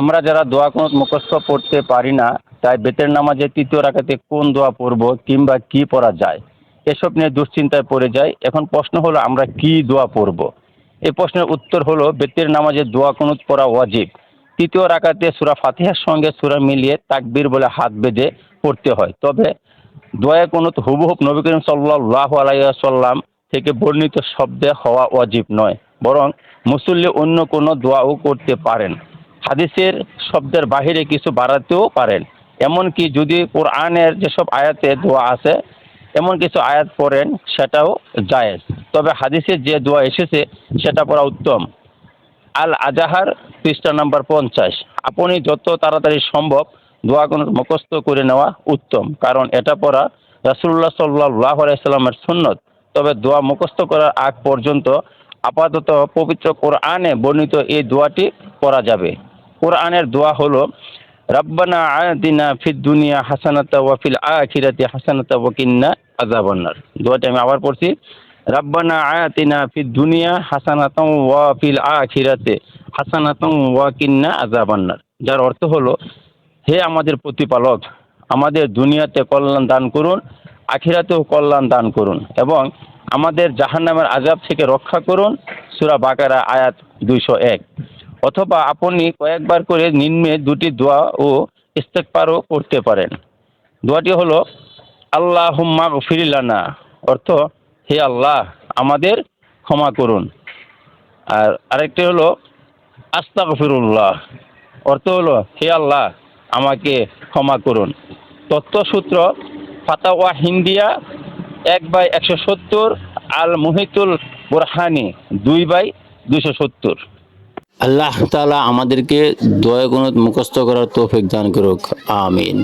আমরা যারা দোয়া কোনো মুখস্থ পড়তে পারি না, তাই বেতের নামাজে তৃতীয় রাখাতে কোন দোয়া পড়ব কিংবা কি পড়া যায়, এসব নিয়ে দুশ্চিন্তায় পড়ে যায় এখন প্রশ্ন হলো, আমরা কি দোয়া পড়ব? এই প্রশ্নের উত্তর হলো, বেতের নামাজে দোয়া কুনুত পড়া ওয়াজিব। তৃতীয় রাকাতে সুরা ফাতিহার সঙ্গে সুরা মিলিয়ে তাকবীর বলে হাত বেঁধে পড়তে হয়। তবে দোয়া কুনুত হুবহুব নবী করিম সাল্লাহ আলাইসাল্লাম থেকে বর্ণিত শব্দে হওয়া ওয়াজিব নয়, বরং মুসল্লি অন্য কোনো দোয়াও করতে পারেন। হাদিসের শব্দের বাহিরে কিছু বাড়াতেও পারেন। এমনকি যদি কোরআনের যেসব আয়াতে দোয়া আছে, এমন কিছু আয়াত পড়েন, সেটাও জায়েজ। তবে হাদিসের যে দোয়া এসেছে, সেটা পড়া উত্তম। আল আজাহার পৃষ্ঠা নাম্বার পঞ্চাশ। আপনি যত তাড়াতাড়ি সম্ভব দোয়া কোনো মুখস্থ করে নেওয়া উত্তম, কারণ এটা পড়া রাসুল্লাহ সাল্লাহ আলাইসাল্লামের সুন্নত। তবে দোয়া মুখস্থ করার আগ পর্যন্ত আপাতত পবিত্র কোরআনে বর্ণিত এই দোয়াটি পড়া যাবে। কোরআনের দোয়া হলো, রাব্বানা আয়াতিনা ফিদ দুনিয়া হাসানাতা ওয়া ফিল আখিরাতি হাসানাতা ওয়া কিন্না আযাবান্নার। দোয়াটি আমি আবার পড়ছি, রাব্বানা আয়াতিনা ফিদ দুনিয়া হাসানাতাও ওয়া ফিল আখিরাতে হাসানাতাও ওয়া কিন্না আযাবান্নার। যার অর্থ হলো, হে আমাদের প্রতিপালক, আমাদের দুনিয়াতে কল্যাণ দান করুন, আখিরাতেও কল্যাণ দান করুন এবং আমাদের জাহান্নামের আজাব থেকে রক্ষা করুন। সুরা বাকারা আয়াত দুইশো এক। অথবা আপনি কয়েকবার করে নিম্নে দুটি দোয়া ও ইস্তেকবারও করতে পারেন। দোয়াটি হলো আল্লাহ হুম্মা ফিরিলানা অর্থ, হে আল্লাহ, আমাদের ক্ষমা করুন। আর আরেকটি হলো, আস্তাগফিরুল্লাহ। অর্থ হলো, হে আল্লাহ, আমাকে ক্ষমা করুন। তত্ত্বসূত্র ফাতাওয়া হিন্দিয়া, এক বাই একশো সত্তর, আল মুহিতুল বুরহানি, দুই বাই দুশো সত্তর। আল্লাহ তালা আমাদেরকে দয়া মুখস্থ করার তৌফিক দান করুক। আমিন।